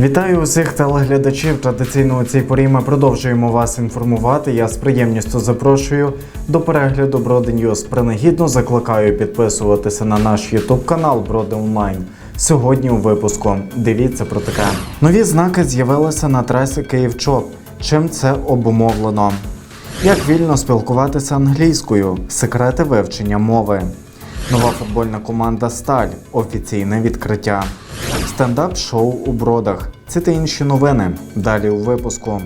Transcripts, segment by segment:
Вітаю усіх телеглядачів. Традиційно у цій порі ми продовжуємо вас інформувати. Я з приємністю запрошую до перегляду Броди Ньюс. Принагідно закликаю підписуватися на наш Ютуб канал Броди Онлайн. Сьогодні у випуску дивіться про таке. Нові знаки з'явилися на трасі Київ-Чоп. Чим це обумовлено? Як вільно спілкуватися англійською? Секрети вивчення мови. Нова футбольна команда Сталь. Офіційне відкриття. Стендап-шоу у бродах. Це та інші новини. Далі у випуску.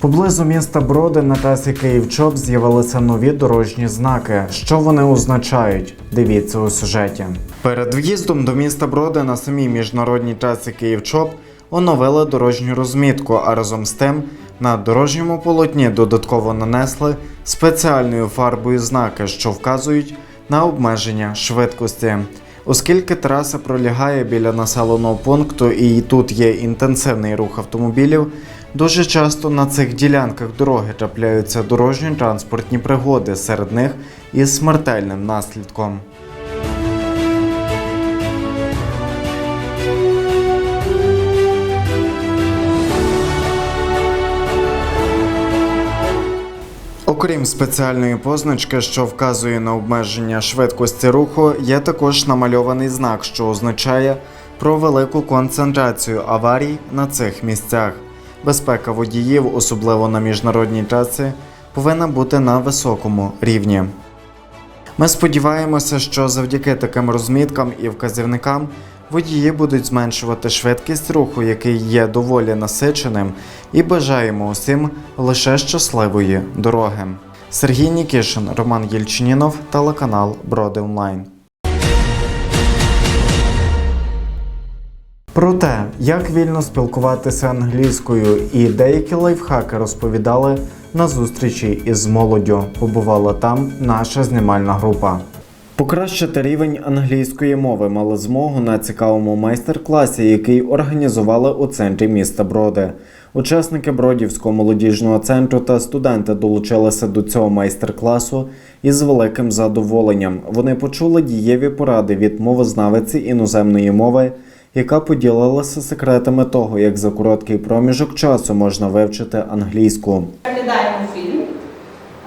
Поблизу міста Броди на трасі Київ-Чоп з'явилися нові дорожні знаки. Що вони означають? Дивіться у сюжеті. Перед в'їздом до міста Броди на самій міжнародній трасі Київ-Чоп оновили дорожню розмітку, а разом з тим на дорожньому полотні додатково нанесли спеціальною фарбою знаки, що вказують на обмеження швидкості. Оскільки траса пролягає біля населеного пункту і тут є інтенсивний рух автомобілів, дуже часто на цих ділянках дороги трапляються дорожні транспортні пригоди, серед них із смертельним наслідком. Окрім спеціальної позначки, що вказує на обмеження швидкості руху, є також намальований знак, що означає про велику концентрацію аварій на цих місцях. Безпека водіїв, особливо на міжнародній трасі, повинна бути на високому рівні. Ми сподіваємося, що завдяки таким розміткам і вказівникам водії будуть зменшувати швидкість руху, який є доволі насиченим, і бажаємо усім лише щасливої дороги. Сергій Нікішин, Роман Єльчинінов, телеканал Броди Онлайн. Про те, як вільно спілкуватися англійською, і деякі лайфхаки розповідали на зустрічі із молоддю. Побувала там наша знімальна група. Покращити рівень англійської мови мали змогу на цікавому майстер-класі, який організували у центрі міста Броди. Учасники Бродівського молодіжного центру та студенти долучилися до цього майстер-класу із великим задоволенням. Вони почули дієві поради від мовознавиці іноземної мови, яка поділилася секретами того, як за короткий проміжок часу можна вивчити англійську. Переглядаємо фільм,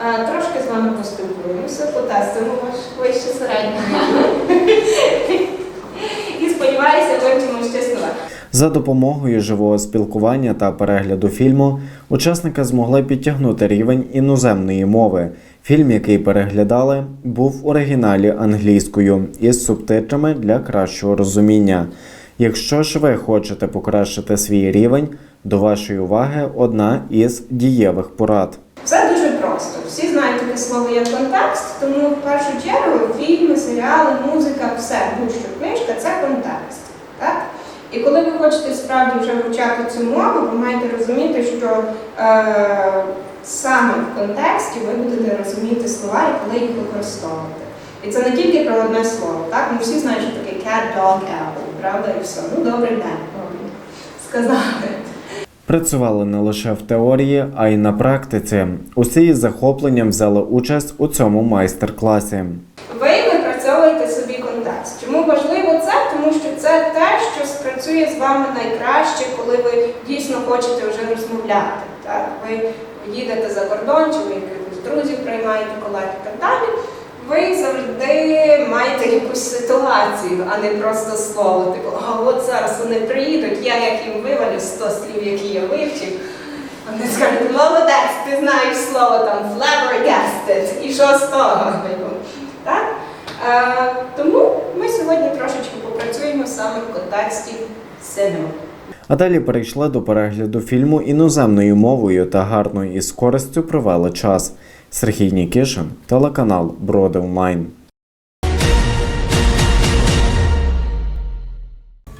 е, трошки з вами поспілкуємося, потестимо ваш вище середнього. І сподіваюся, вивчимо щось нове. За допомогою живого спілкування та перегляду фільму учасники змогли підтягнути рівень іноземної мови. Фільм, який переглядали, був в оригіналі англійською із субтитрами для кращого розуміння. Якщо ж ви хочете покращити свій рівень, до вашої уваги одна із дієвих порад. Все дуже слово як контекст, тому в першу чергу фільми, серіали, музика, все, будь-що книжка це контекст. Так? І коли ви хочете справді вже вивчати цю мову, ви маєте розуміти, що е, саме в контексті ви будете розуміти слова і коли їх використовувати. І це не тільки про одне слово. Так? Ми всі знають, що таке cat, dog, apple, правда? І все. Ну, добрий день, Робін. Працювали не лише в теорії, а й на практиці. Усі із захопленням взяли участь у цьому майстер-класі. Ви випрацьовуєте собі контекст. Чому важливо це? Тому що це те, що спрацює з вами найкраще, коли ви дійсно хочете вже розмовляти. Так? Ви їдете за кордон, чи ви якихось друзів приймаєте колег і так далі. Ви завжди маєте якусь ситуацію, а не просто слово. Типу, а от зараз вони приїдуть, я як їм вивалю 100 слів, які я вивчив. Вони скажуть, молодець, ти знаєш слово там flabbergasted, і що з того? Типу, Так? Е, тому ми сьогодні трошечки попрацюємо саме в контексті синема. А далі перейшли до перегляду фільму іноземною мовою та гарно і з користю провели час. Сергій Нікішин, телеканал Броди Онлайн.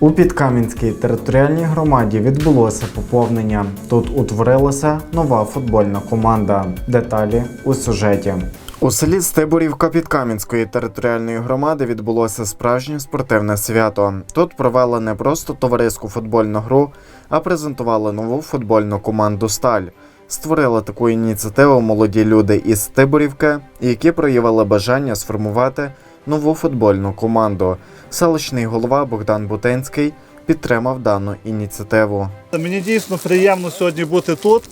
У Підкам'янській територіальній громаді відбулося поповнення. Тут утворилася нова футбольна команда. Деталі у сюжеті. У селі Стебурівка Підкам'янської територіальної громади відбулося справжнє спортивне свято. Тут провели не просто товариську футбольну гру, а презентували нову футбольну команду Сталь. Створили таку ініціативу молоді люди із Стебурівки, які проявили бажання сформувати нову футбольну команду. Селищний голова Богдан Бутенський підтримав дану ініціативу. Мені дійсно приємно сьогодні бути тут.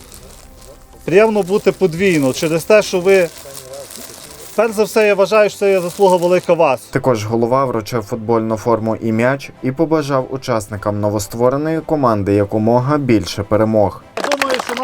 Приємно бути подвійно через те, що ви, перш за все, я вважаю, що це є заслуга велика вас. Також голова вручив футбольну форму і м'яч і побажав учасникам новоствореної команди якомога більше перемог.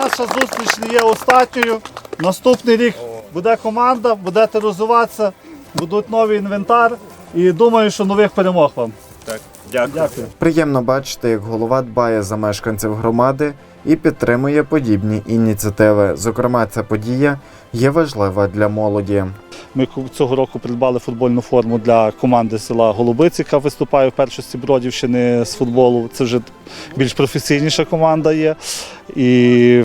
Наша зустріч не є остатньою. Наступний рік буде команда, будете розвиватися, будуть новий інвентар. І думаю, що нових перемог вам. Так, дякую. дякую. Приємно бачити, як голова дбає за мешканців громади і підтримує подібні ініціативи. Зокрема, ця подія є важлива для молоді. Ми цього року придбали футбольну форму для команди села Голубиці, яка виступає в першості Бродівщини з футболу. Це вже більш професійніша команда є. І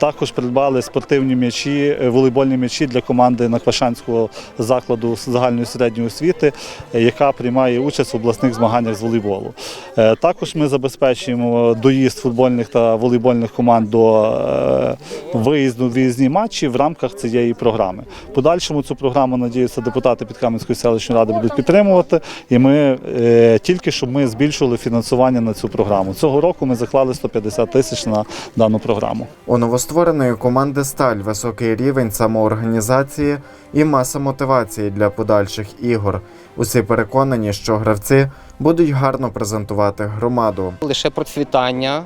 також придбали спортивні м'ячі, е, волейбольні м'ячі для команди Наквашанського закладу загальної середньої освіти, е, яка приймає участь в обласних змаганнях з волейболу. Е, Також ми забезпечуємо доїзд футбольних та волейбольних команд до е, виїзду в виїзні матчі в рамках цієї програми. Подальшому цю програму, надіюся, депутати Підкам'янської селищної ради будуть підтримувати. І ми е, тільки щоб ми збільшували фінансування на цю програму. Цього року ми заклали 150 тисяч на дану програму. У новоствореної команди Сталь високий рівень самоорганізації і маса мотивації для подальших ігор. Усі переконані, що гравці будуть гарно презентувати громаду. лише процвітання,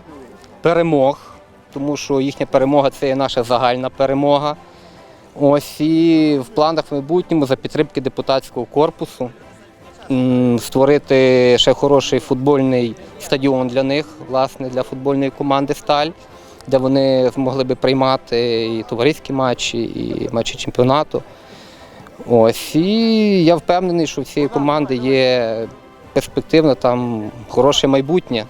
перемог, тому що їхня перемога це є наша загальна перемога. Ось і в планах в майбутньому за підтримки депутатського корпусу створити ще хороший футбольний стадіон для них, власне, для футбольної команди Сталь, де вони змогли би приймати і товариські матчі, і матчі чемпіонату. Ось і я впевнений, що в цієї команди є перспективне там хороше майбутнє.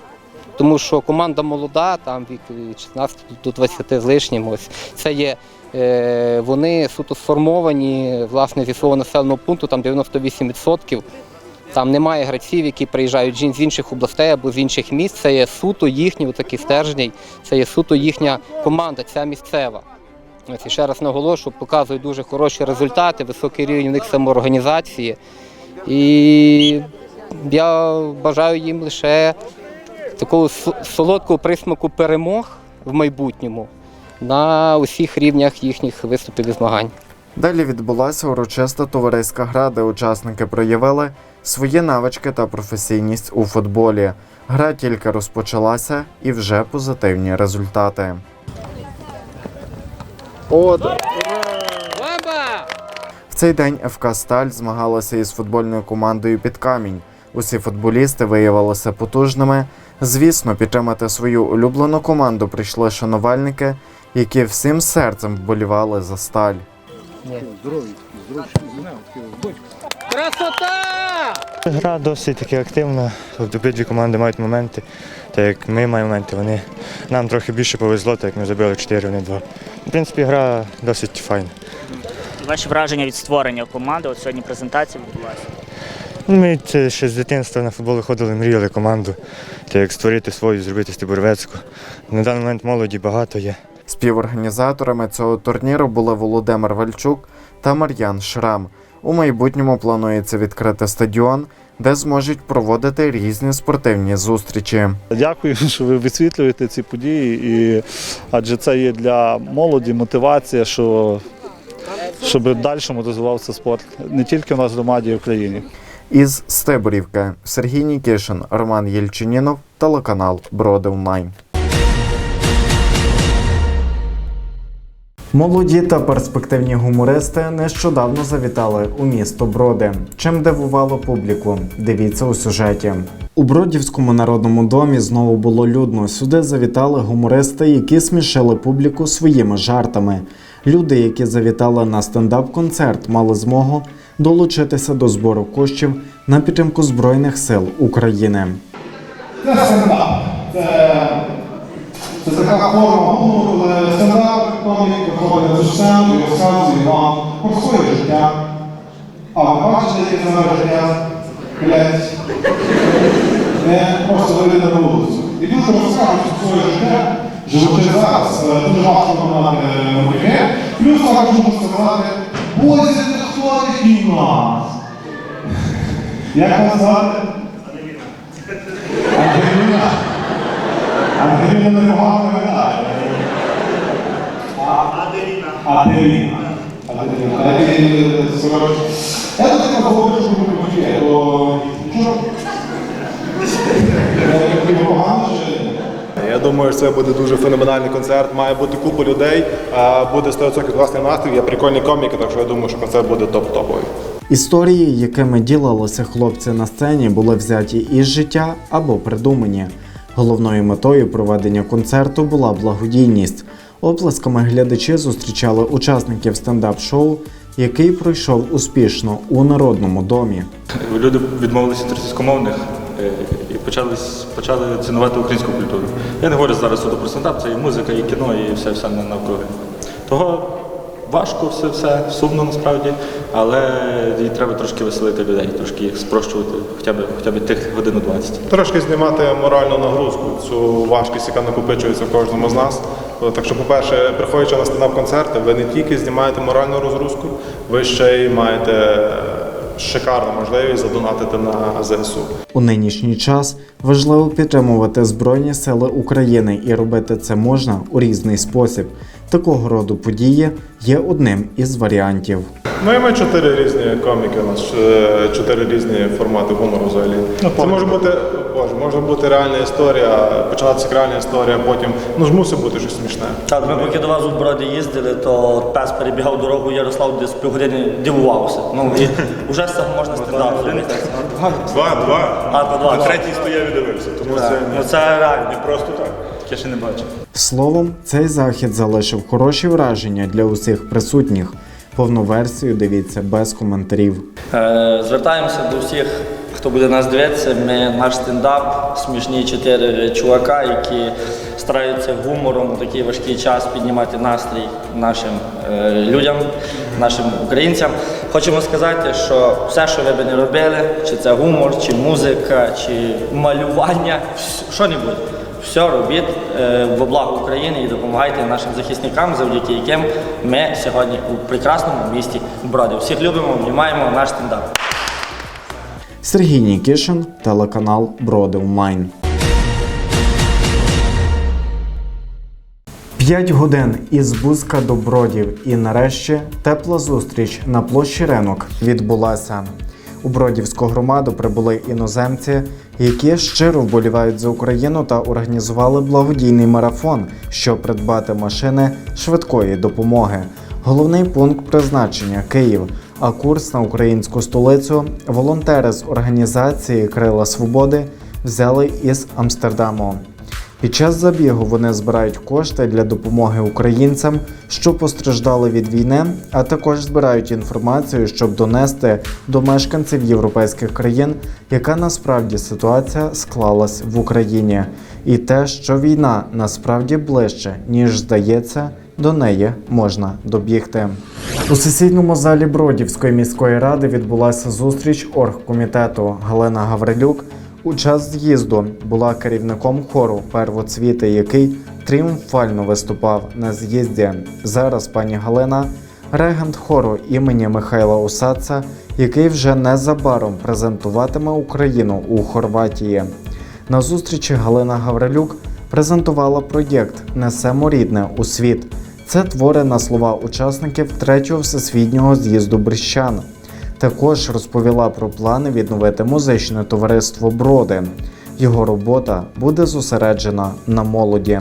Тому що команда молода, там від 16 до 20 з лишнім. Ось це є. Е, вони суто сформовані власне зі свого населеного пункту, там 98%. Там немає гравців, які приїжджають з інших областей або з інших міст. Це є суто їхній такий стержній, це є суто їхня команда, ця місцева. Ось і ще раз наголошую, показують дуже хороші результати, високий рівень у них самоорганізації. І я бажаю їм лише такого солодкого присмаку перемог в майбутньому на усіх рівнях їхніх виступів і змагань. Далі відбулася урочиста товариська гра, де учасники проявили свої навички та професійність у футболі. Гра тільки розпочалася і вже позитивні результати. В цей день ФК Сталь змагалася із футбольною командою під камінь. Усі футболісти виявилися потужними. Звісно, підтримати свою улюблену команду прийшли шанувальники, які всім серцем вболівали за сталь. Гра досить таки активна, тобто обидві команди мають моменти. Так як ми маємо моменти, вони нам трохи більше повезло, так як ми забили 4, вони 2. В принципі, гра досить файна. Ваші враження від створення команди? От сьогодні презентація відбулася. Ми ще з дитинства на футбол ходили, мріяли команду, так як створити свою, зробити Стебурвецьку. На даний момент молоді багато є. Співорганізаторами цього турніру були Володимир Вальчук та Мар'ян Шрам. У майбутньому планується відкрити стадіон, де зможуть проводити різні спортивні зустрічі. Дякую, що ви висвітлюєте ці події, і, адже це є для молоді мотивація, що, щоб в дальшому розвивався спорт не тільки в нас в громаді, а й в країні. Із Стебурівки Сергій Нікішин, Роман Єльчинінов, телеканал Броди Онлайн. Молоді та перспективні гумористи нещодавно завітали у місто Броди. Чим дивувало публіку? Дивіться у сюжеті. У Бродівському народному домі знову було людно. Сюди завітали гумористи, які смішили публіку своїми жартами. Люди, які завітали на стендап-концерт, мали змогу долучитися до збору коштів на підтримку Збройних сил України. Це стендап. Це, це така форма стендап виходить на сцену і розказує вам про своє життя. А ви бачите, яке це наше життя? Блять. Не просто вийде на вулицю. І люди розкажуть про своє життя, живучи зараз, е, дуже важко мати мобільне. Плюс також можу сказати, Бозі, ти хто нас? Як вас звати? Ангеліна. Ангеліна непогано виглядає. Аделіна. Аделіна. Аделіна. Я до тебе говорю, що ви хочете, то нічого. Я непогано, чи... Я думаю, що це буде дуже феноменальний концерт. Має бути купа людей, а буде 100% власний настрій. Є прикольні коміки, так що я думаю, що концерт буде топ-топовий. Історії, якими ділилися хлопці на сцені, були взяті із життя або придумані. Головною метою проведення концерту була благодійність. Оплесками глядачі зустрічали учасників стендап-шоу, який пройшов успішно у народному домі. Люди відмовилися від російськомовних е, почали, почали цінувати українську культуру. Я не говорю зараз суто про стендап, це і музика, і кіно, і все все навкруги. Того важко все, все сумно насправді, але і треба трошки веселити людей, трошки їх спрощувати, хоча б, хоча б тих годину 20. Трошки знімати моральну нагрузку, цю важкість, яка накопичується в кожному з нас. Так що, по-перше, приходячи на стендап-концерти, ви не тільки знімаєте моральну розгрузку, ви ще й маєте шикарну можливість задонатити на ЗСУ. У нинішній час важливо підтримувати Збройні Сили України і робити це можна у різний спосіб. Такого роду події є одним із варіантів. Ну і ми чотири різні коміки, у нас е, чотири різні формати гумору взагалі. Це може бути, боже, може бути реальна історія, почалася як реальна історія, потім ну ж мусить бути щось смішне. Так, ми поки до вас у Броді їздили, то пес перебігав дорогу, Ярослав десь півгодини дивувався. Ну і вже з цього можна стендап. Два, два. А, то два. А третій стояв і дивився, тому це Ну це реально. не просто так. Я ще не бачив. Словом, цей захід залишив хороші враження для усіх присутніх. Повну версію дивіться без коментарів. Е, Звертаємося до всіх, хто буде нас дивитися. Ми наш стендап, смішні чотири чувака, які стараються гумором у такий важкий час піднімати настрій нашим е, людям, нашим українцям. Хочемо сказати, що все, що ви би не робили, чи це гумор, чи музика, чи малювання, що-небудь. Все робіть е, во благо України і допомагайте нашим захисникам, завдяки яким ми сьогодні у прекрасному місті Броди. Всіх любимо, обнімаємо наш стендап. Сергій Нікішин, телеканал Броди Онлайн. П'ять годин із Бузька до Бродів і нарешті тепла зустріч на площі ринок відбулася. У Бродівську громаду прибули іноземці, які щиро вболівають за Україну та організували благодійний марафон, щоб придбати машини швидкої допомоги. Головний пункт призначення Київ. А курс на українську столицю волонтери з організації Крила Свободи взяли із Амстердаму. Під час забігу вони збирають кошти для допомоги українцям, що постраждали від війни, а також збирають інформацію, щоб донести до мешканців європейських країн, яка насправді ситуація склалась в Україні, і те, що війна насправді ближче, ніж здається, до неї можна добігти. У сесійному залі Бродівської міської ради відбулася зустріч оргкомітету Галина Гаврилюк. У час з'їзду була керівником хору Первоцвіти, який тріумфально виступав на з'їзді. Зараз пані Галина регент хору імені Михайла Усаца, який вже незабаром презентуватиме Україну у Хорватії. На зустрічі Галина Гаврилюк презентувала проєкт Несемо рідне у світ. Це твори на слова учасників третього всесвітнього з'їзду Брещан. Також розповіла про плани відновити музичне товариство Броди. Його робота буде зосереджена на молоді.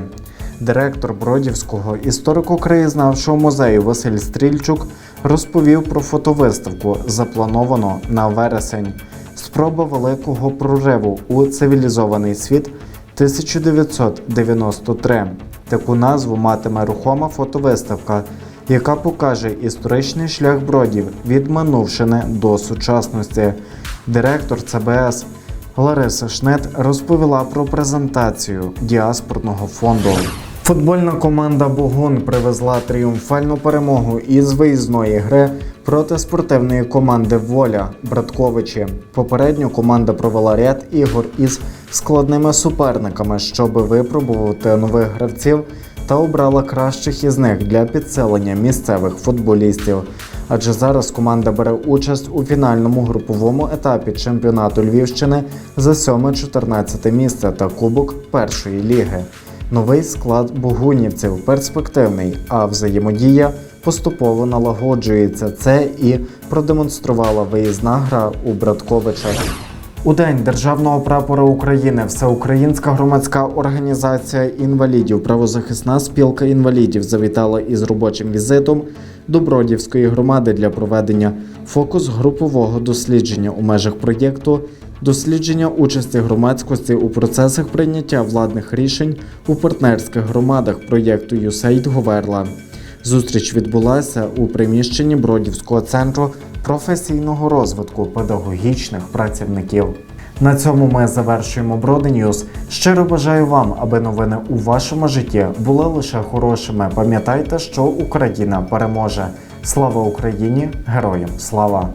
Директор Бродівського історико-краєзнавчого музею Василь Стрільчук розповів про фотовиставку, заплановано на вересень. Спроба великого прориву у цивілізований світ 1993. Таку назву матиме рухома фотовиставка, яка покаже історичний шлях бродів від минувшини до сучасності. Директор ЦБС Лариса Шнет розповіла про презентацію діаспорного фонду. Футбольна команда Богун привезла тріумфальну перемогу із виїзної гри проти спортивної команди Воля Братковичі. Попередньо команда провела ряд ігор із складними суперниками, щоб випробувати нових гравців та обрала кращих із них для підсилення місцевих футболістів. Адже зараз команда бере участь у фінальному груповому етапі чемпіонату Львівщини за 7-14 місце та Кубок першої ліги. Новий склад богунівців перспективний, а взаємодія поступово налагоджується. Це і продемонструвала виїзна гра у Братковичах. У день державного прапора України Всеукраїнська громадська організація інвалідів Правозахисна спілка інвалідів завітала із робочим візитом до Бродівської громади для проведення фокус групового дослідження у межах проєкту дослідження участі громадськості у процесах прийняття владних рішень у партнерських громадах проєкту USAID Говерла. Зустріч відбулася у приміщенні Бродівського центру професійного розвитку педагогічних працівників. На цьому ми завершуємо Броди Ньюз. Щиро бажаю вам, аби новини у вашому житті були лише хорошими. Пам'ятайте, що Україна переможе. Слава Україні! Героям слава!